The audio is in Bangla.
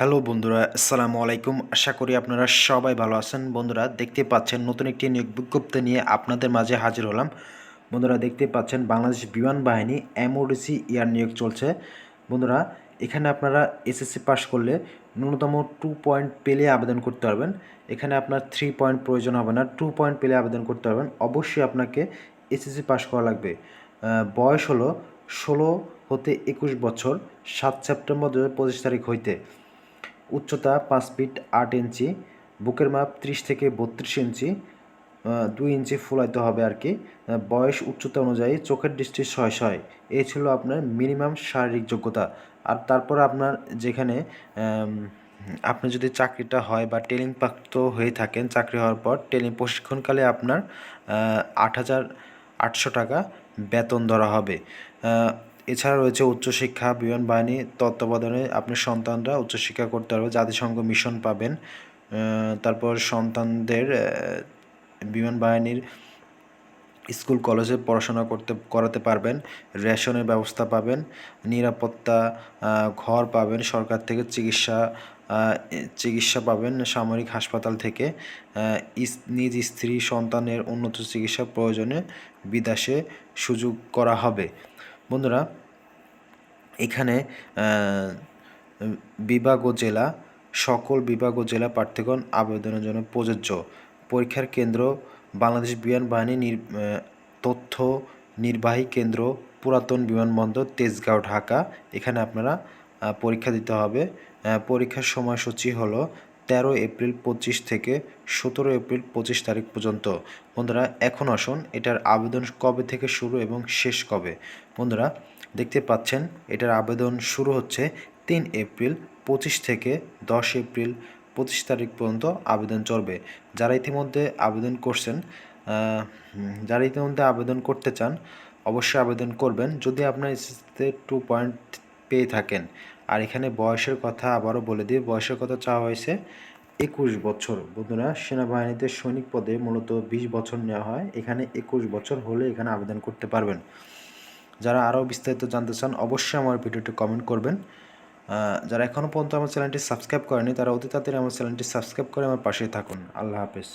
হ্যালো বন্ধুরা, আসসালামু আলাইকুম। আশা করি আপনারা সবাই ভালো আছেন। বন্ধুরা, দেখতে পাচ্ছেন নতুন একটি নিয়োগ বিজ্ঞপ্তি নিয়ে আপনাদের মাঝে হাজির হলাম। বন্ধুরা, দেখতে পাচ্ছেন বাংলাদেশ বিমান বাহিনী এমওডিসি ইয়ার নিয়োগ চলছে। বন্ধুরা, এখানে আপনারা এসএসসি পাস করলে ন্যূনতম টু পয়েন্ট পেলে আবেদন করতে পারবেন। এখানে আপনার থ্রি পয়েন্ট প্রয়োজন হবে না। টু পয়েন্ট পেলে আবেদন করতে পারবেন। অবশ্যই আপনাকে এসএসসি পাস করা লাগবে। বয়স হলো ষোলো হতে একুশ বছর, সাত সেপ্টেম্বর দু হাজার পঁচিশ তারিখ হইতে। উচ্চতা পাঁচ ফিট আট ইঞ্চি, বুকের মাপ ত্রিশ থেকে বত্রিশ ইঞ্চি দুই ইঞ্চি ফুলাইতে হবে আর কি। বয়স উচ্চতা অনুযায়ী চোখের দৃষ্টি ছয় ছয়। এই ছিল আপনার মিনিমাম শারীরিক যোগ্যতা। আর তারপর আপনার যেখানে আপনি যদি চাকরিটা হয় বা ট্রেনিং প্রাপ্ত হয়ে থাকেন চাকরি হওয়ার পর ট্রেনিং প্রশিক্ষণকালে আপনার আট হাজার আটশো টাকা বেতন ধরা হবে। এছাড়া রয়েছে উচ্চশিক্ষা, বিমান বাহিনী, তত্ত্বাবধানে আপনার সন্তানরা উচ্চশিক্ষা করতে পারবে জাতিসংঘ মিশন পাবেন। তারপর সন্তানদের বিমান বাহিনীর স্কুল কলেজে পড়াশোনা করতে, করাতে পারবেন, রেশনের ব্যবস্থা পাবেন, নিরাপত্তা ঘর পাবেন, সরকার থেকে চিকিৎসা চিকিৎসা পাবেন সামরিক হাসপাতাল থেকে। নিজ স্ত্রী সন্তানের উন্নত চিকিৎসা প্রয়োজনে বিদেশে সুযোগ করা হবে। বন্ধুরা, এখানে বিভাগ ও জেলা, সকল বিভাগ ও জেলা প্রার্থীগণ আবেদনের জন্য প্রযোজ্য। পরীক্ষার কেন্দ্র, বাংলাদেশ বিমান বাহিনী তথ্য নির্বাহী কেন্দ্র, পুরাতন বিমানবন্দর, তেজগাঁও, ঢাকা। এখানে আপনারা পরীক্ষা দিতে হবে। পরীক্ষার সময়সূচি হলো তেরো এপ্রিল পঁচিশ থেকে সতেরো এপ্রিল পঁচিশ তারিখ পর্যন্ত। বন্ধুরা, এখন আসুন এটার আবেদন কবে থেকে শুরু এবং শেষ কবে? বন্ধুরা, দেখতে পাচ্ছেন, এটার আবেদন শুরু হচ্ছে তিন এপ্রিল পঁচিশ থেকে দশ এপ্রিল পঁচিশ তারিখ পর্যন্ত আবেদন চলবে। যারা ইতিমধ্যে আবেদন করছেন যারা ইতিমধ্যে আবেদন করতে চান, অবশ্যই আবেদন করবেন। যদি আপনার এসএসসিতে টু পয়েন্ট পেয়ে থাকেন আর এখানে বয়সের কথা আবারও বলে দিই, বয়সের কথা চাওয়া হয়েছে একুশ বছর। বন্ধুরা, সেনাবাহিনীতে সৈনিক পদে মূলত বিশ বছর নেওয়া হয়। এখানে একুশ বছর হলে এখানে আবেদন করতে পারবেন। যারা আরও বিস্তারিত জানতে চান, অবশ্যই আমার ভিডিওটি কমেন্ট করবেন। যারা এখনও পর্যন্ত আমার চ্যানেলটি সাবস্ক্রাইব করেনি তারা অতি তাড়াতাড়ি আমার চ্যানেলটি সাবস্ক্রাইব করে আমার পাশে থাকুন। আল্লাহ হাফেজ।